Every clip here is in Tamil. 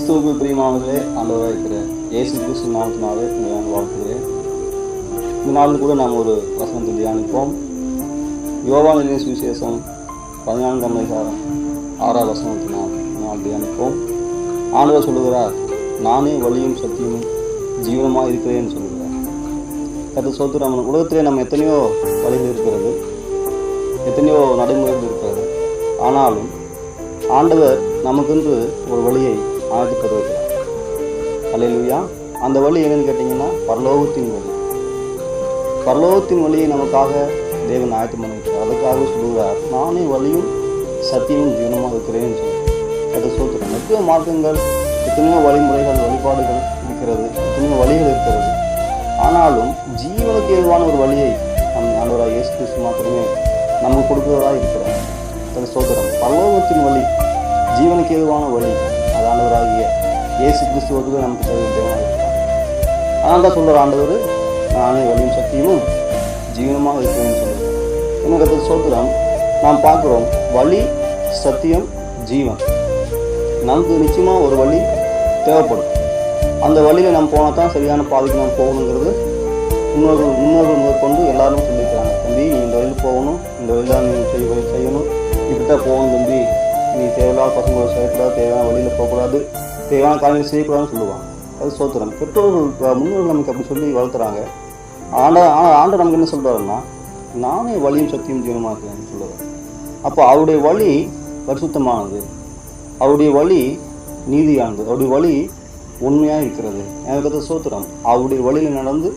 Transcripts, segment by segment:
கிறிஸ்துவுக்கு பிரியமானதே ஆண்டவராக இருக்கிறேன் இயேசு கிறிஸ்து நாமத்தினாலே நான் வாழ்த்துகிறேன். இந்த நாளில் கூட நாம் ஒரு வசனத்தை தியானிப்போம். யோவானிலே சுவிசேஷம் பதினான்காம் அதிகாரம் ஆறாம் வசனத்தினால் நாம் தியானிப்போம். ஆண்டவர் சொல்லுகிறார் நானே வழியும் சத்தியமும் ஜீவனமாக இருக்கிறேன்னு சொல்லுகிறார். கற்று நம்ம உலகத்திலே நம்ம எத்தனையோ வழிகள் இருக்கிறது எத்தனையோ நடைமுறைகள் இருக்கிறது. ஆனாலும் ஆண்டவர் நமக்கென்று ஒரு வழியை ஆழ்த்தி அலையிலுயா அந்த வழி என்னன்னு கேட்டிங்கன்னா பரலோகத்தின் வழி. பரலோகத்தின் வழியை நமக்காக தேவன் ஆயத்தம் பண்ணியிருக்கிறார் அதுக்காக சொல்லுகிறார் நானே வழியும் சத்தியமும் ஜீவனமாக இருக்கிறேன்னு சொல்லி அதை சொல்கிறேன் எத்தனையோ மார்க்கங்கள் எத்தனையோ வழிமுறைகள் வழிபாடுகள் இருக்கிறது எத்தனையோ வழிகள் இருக்கிறது. ஆனாலும் ஜீவனுக்கு ஏதுவான ஒரு வழியை நம் ஆண்டவராக இயேசு கிறிஸ்து மாத்திரமே நமக்கு கொடுக்கிறதா இருக்கிறார். அது சோதரம் பரலோகத்தின் வழி ஜீவனுக்கு ஏதுவான வழி ஆண்டவராகிய இயேசு கிறிஸ்துவத்துக்கு நமக்கு தகுதியாக ஆனால் தான் சொல்கிற ஆண்டவர் நானே வழியும் சத்தியமும் ஜீவனமாக இருக்கிறேன்னு சொல்லுவேன் எனக்கு சொல்கிறோம் நாம் பார்க்குறோம் வழி சத்தியம் ஜீவன். நமக்கு நிச்சயமாக ஒரு வழி தேவைப்படும். அந்த வழியில் நம்ம போனால் தான் சரியான பாதைக்கு நம்ம போகணுங்கிறது முன்னோர்கள் முன்னோர்கள் முதற்கொண்டு எல்லாரும் சொல்லியிருக்காங்க தம்பி நீ இந்த வழியில் போகணும் இந்த வழியில் தான் நீ செய்ய செய்யணும். இப்படித்தான் போகணும் தம்பி. நீ தேவையில்லாத பசங்களோட செய்யக்கூடாது தேவையான வழியில் போகக்கூடாது. தேவையான காரியங்கள் செய்யக்கூடாதுன்னு சொல்லுவாங்க. அது சோத்திரம். பெற்றோர்கள் முன்னோர்கள் நமக்கு அப்படி சொல்லி வளர்த்துறாங்க. ஆண்ட ஆனால் ஆண்டு நமக்கு என்ன சொல்கிறாருன்னா நானே வழியும் சக்தியும் ஜீவனமாக இருக்கிறேன்னு சொல்லுவார். அப்போ அவருடைய வழி பரிசுத்தமானது. அவருடைய வழி நீதியானது. அவருடைய வழி உண்மையாக இருக்கிறது. எனக்கு சோத்திரம். அவருடைய வழியில் நடந்து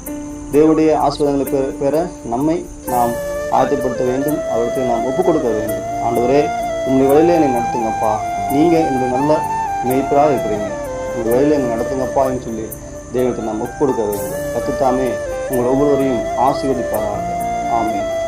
தேவடைய ஆசீர்வாதங்களை பெற பெற நம்மை நாம் ஆயத்தப்படுத்த வேண்டும். அவருக்கு நாம் ஒப்புக் கொடுக்க வேண்டும். ஆண்டவரே உங்களுடைய வழியில் என்னை நடத்துங்கப்பா. நீங்கள் என்னுடைய நல்ல மெய்ப்பராக இருக்கிறீங்க. உங்களுடைய வழியில் என்னை நடத்துங்கப்பான்னு சொல்லி தெய்வத்தை நாம் ஒப்பு கொடுக்க வேண்டும். கற்றுத்தாமே உங்கள் ஒவ்வொருவரையும் ஆசீர்வதிப்பாராக. ஆமென்.